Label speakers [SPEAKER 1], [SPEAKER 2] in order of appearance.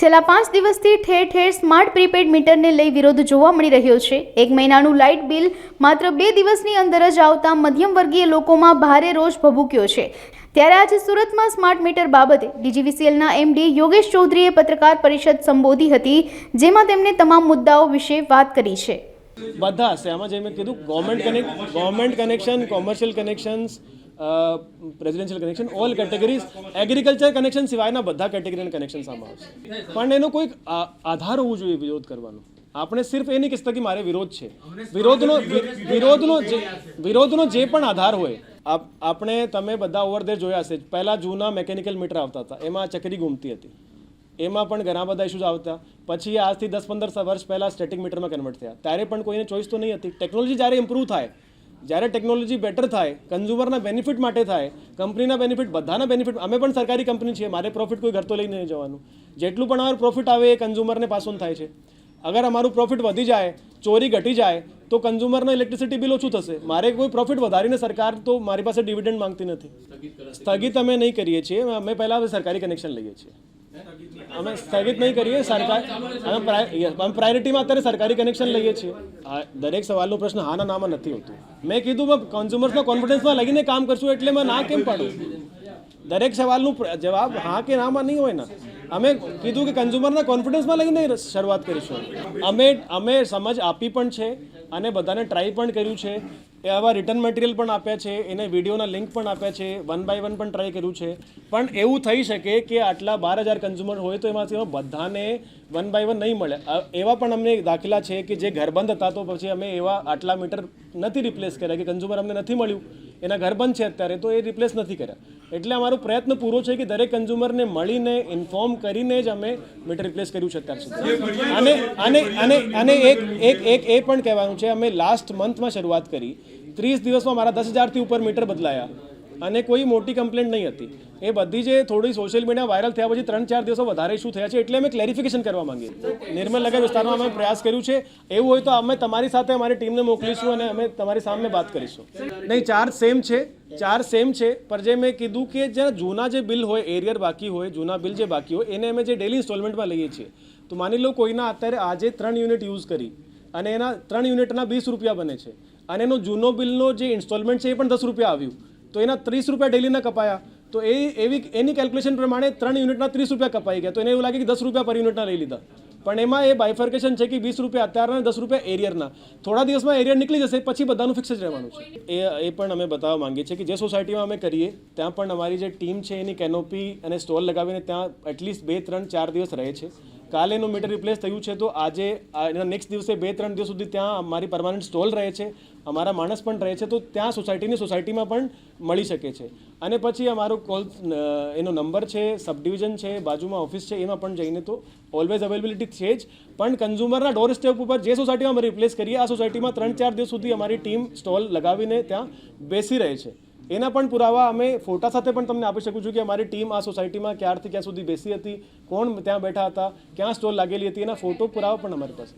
[SPEAKER 1] છેલ્લા પાંચ દિવસથી ઠેર ઠેર સ્માર્ટ પ્રીપેડ મીટરને લઈ વિરોધ જોવા મળી રહ્યો છે. એક મહિનાનું લાઇટ બિલ માત્ર બે દિવસની અંદર જ આવતા મધ્યમ વર્ગીય લોકોમાં ભારે રોષ ભભૂક્યો છે. ત્યારે આજે સુરતમાં સ્માર્ટ મીટર બાબતે ડીજીવીસીએલના એમડી યોગેશ ચૌધરીએ પત્રકાર પરિષદ સંબોધી હતી, જેમાં તેમણે તમામ મુદ્દાઓ વિશે વાત કરી છે.
[SPEAKER 2] બધા હશે આમાં જે મેં કીધું. Government connect government connection commercial connections presidential connection all categories agriculture connection સિવાયના બધા કેટેગરીના કનેક્શન સામે આવશે પણ એનો કોઈક આધાર હોવું જોઈએ વિરોધ કરવાનો. આપણે સિર્ફ એ નહીં કહેતા કે મારે વિરોધ છે. વિરોધનો વિરોધનો વિરોધનો જે પણ આધાર હોય આપણે, તમે બધા ઓવર there જોયા હશે. પહેલાં જૂના મેકેનિકલ મીટર આવતા હતા. એમાં ચકરી ગુમતી હતી. એમાં પણ ઘણા બધા ઇશ્યુઝ આવતા. પછી આજથી દસ પંદર વર્ષ પહેલાં સ્ટેટિક મીટરમાં કન્વર્ટ થયા. ત્યારે પણ કોઈને ચોઈસ તો નહીં હતી. ટેકનોલોજી જ્યારે ઇમ્પ્રૂવ થાય જ્યારે ટેકનોલોજી બેટર થાય કન્ઝ્યુમરના બેનિફિટ માટે થાય કંપનીના બેનિફિટ બધાના બેનિફિટ અમે પણ સરકારી કંપની છીએ મારે પ્રોફિટ કોઈ ઘર તો લઈને નહીં જવાનું. જેટલું પણ અમારું પ્રોફિટ આવે એ કન્ઝ્યુમરને પાસ ઓન થાય છે. અગર અમારું પ્રોફિટ વધી જાય ચોરી ઘટી જાય તો કન્ઝ્યુમરનો ઇલેક્ટ્રિસિટી બિલ ઓછું થશે. મારે કોઈ પ્રોફિટ વધારીને સરકાર તો મારી પાસે ડિવિડન્ડ માંગતી નથી. સ્થગિત અમે નહીં કરીએ છીએ અમે પહેલાં સરકારી કનેક્શન લઈએ છીએ. અમે સ્થગિત નહીં કરીએ, સરકાર અમે પ્રાયોરિટીમાં અત્યારે સરકારી કનેક્શન લઈએ છીએ. દરેક સવાલનો પ્રશ્ન હાના નામાં નથી હોતું. મેં કીધું, મેં કન્ઝ્યુમર્સના કોન્ફિડન્સમાં લગીને કામ કરશું, એટલે મેં ના કેમ પાડું? દરેક સવાલનું જવાબ હા કે નામાં નહીં હોય ને. અમે કીધું કે કન્ઝ્યુમરના કોન્ફિડન્સમાં લઈને શરૂઆત કરીશું. અમે અમે સમજ આપી પણ છે અને બધાને ટ્રાય પણ કર્યું છે. એ આવા રિટર્ન મટીરિયલ પણ આપ્યા છે, એને વિડીયોના લિંક પણ આપ્યા છે વન બાય વન પણ ટ્રાય કર્યું છે. પણ એવું થઈ શકે કે આટલા બાર હજાર કન્ઝ્યુમર હોય તો એમાંથી બધાને વન બાય વન નહીં મળે. એવા પણ અમને દાખલા છે કે જે ઘર બંધ હતા તો પછી અમે એવા આટલા મીટર નથી રિપ્લેસ કર્યા કે કન્ઝ્યુમર અમને નથી મળ્યું. એના ઘર બંધ છે અત્યારે તો એ રિપ્લેસ નથી કર્યા. એટલે અમારો પ્રયત્ન પૂરો છે કે દરેક કન્ઝ્યુમરને મળીને ઇન્ફોર્મ કરીને જ અમે મીટર રિપ્લેસ કર્યું છે અત્યાર સુધી. અને અને અને અને એક એક એક એ પણ કહેવાનું છે, અમે લાસ્ટ મંથમાં શરૂઆત કરી. ત્રીસ દિવસમાં મારા દસ હજારથી ઉપર મીટર બદલાયા. અને કોઈ મોટી કમ્પ્લેન્ટ નહીં હતી. એ બધી જે થોડી સોશિયલ મીડિયા વાયરલ થયા પછી ત્રણ ચાર દિવસો વધારે ઇસ્યુ થયા છે એટલે અમે ક્લેરિફિકેશન કરવા માંગીએ નિર્મલ નગર વિસ્તારમાં અમે પ્રયાસ કર્યું છે. એવું હોય તો અમે તમારી સાથે અમારી ટીમને મોકલીશું અને અમે તમારી સામે વાત કરીશું. નહીં ચાર્જ સેમ છે. ચાર્જ સેમ છે. પર જે મેં કીધું કે જ્યાં જૂના જે બિલ હોય એરિયર બાકી હોય, જૂના બિલ જે બાકી હોય, એને અમે જે ડેલી ઇન્સ્ટોલમેન્ટમાં લઈએ છીએ. તો માની લો કોઈના અત્યારે આજે ત્રણ યુનિટ યુઝ કરી અને એના ત્રણ યુનિટના વીસ રૂપિયા બને છે. અને એનો જૂનો બિલનો જે ઇન્સ્ટોલમેન્ટ છે એ પણ દસ રૂપિયા આવ્યું. તો એના ત્રીસ રૂપિયા ડેલીના કપાયા. તો એ, એવી, એની કેલ્ક્યુલેશન પ્રમાણે ત્રણ યુનિટના ત્રીસ રૂપિયા કપાઈ ગયા. તો એને એવું લાગે કે દસ રૂપિયા પર યુનિટના લઈ લીધા. પણ એમાં એ બાયફર્કેશન છે કે વીસ રૂપિયા અત્યારના દસ રૂપિયા એરિયરના થોડા દિવસમાં એરિયર નીકળી જશે, પછી બધાનું ફિક્સ જ રહેવાનું છે. એ એ પણ અમે બતાવવા માંગીએ છીએ કે જે સોસાયટીમાં અમે કરીએ, ત્યાં પણ અમારી જે ટીમ છે, એની કેનોપી અને સ્ટોલ લગાવીને ત્યાં એટલીસ્ટ બે, ત્રણ, ચાર દિવસ રહે છે. કાલે એનું મીટર રિપ્લેસ થયું છે, તો આજે એના નેક્સ્ટ દિવસે બે ત્રણ દિવસ સુધી ત્યાં અમારી પરમાનન્ટ સ્ટોલ રહે છે, અમારા માણસ પણ રહે છે, તો ત્યાં સોસાયટીની સોસાયટીમાં પણ મળી શકે છે. અને પછી અમારો કોલ એનો નંબર છે સબ ડિવિઝન છે, બાજુમાં ઓફિસ છે, એમાં પણ જઈને તો ઓલવેઝ અવેલેબિલિટી છે જ. પણ કન્ઝ્યુમરના ડોર સ્ટેપ ઉપર જે સોસાયટીમાં અમે રિપ્લેસ કરીએ, આ સોસાયટીમાં ત્રણ ચાર દિવસ સુધી અમારી ટીમ સ્ટોલ લગાવીને ત્યાં બેસી રહે છે. એના પણ પુરાવા અમે ફોટા સાથે પણ તમને આપી શકું છું કે અમારી ટીમ આ સોસાયટીમાં ક્યારથી ક્યાં સુધી બેસી હતી, કોણ ત્યાં બેઠા હતા, ક્યાં સ્ટોલ લાગેલી હતી, એના ફોટો પુરાવા પણ અમારી પાસે.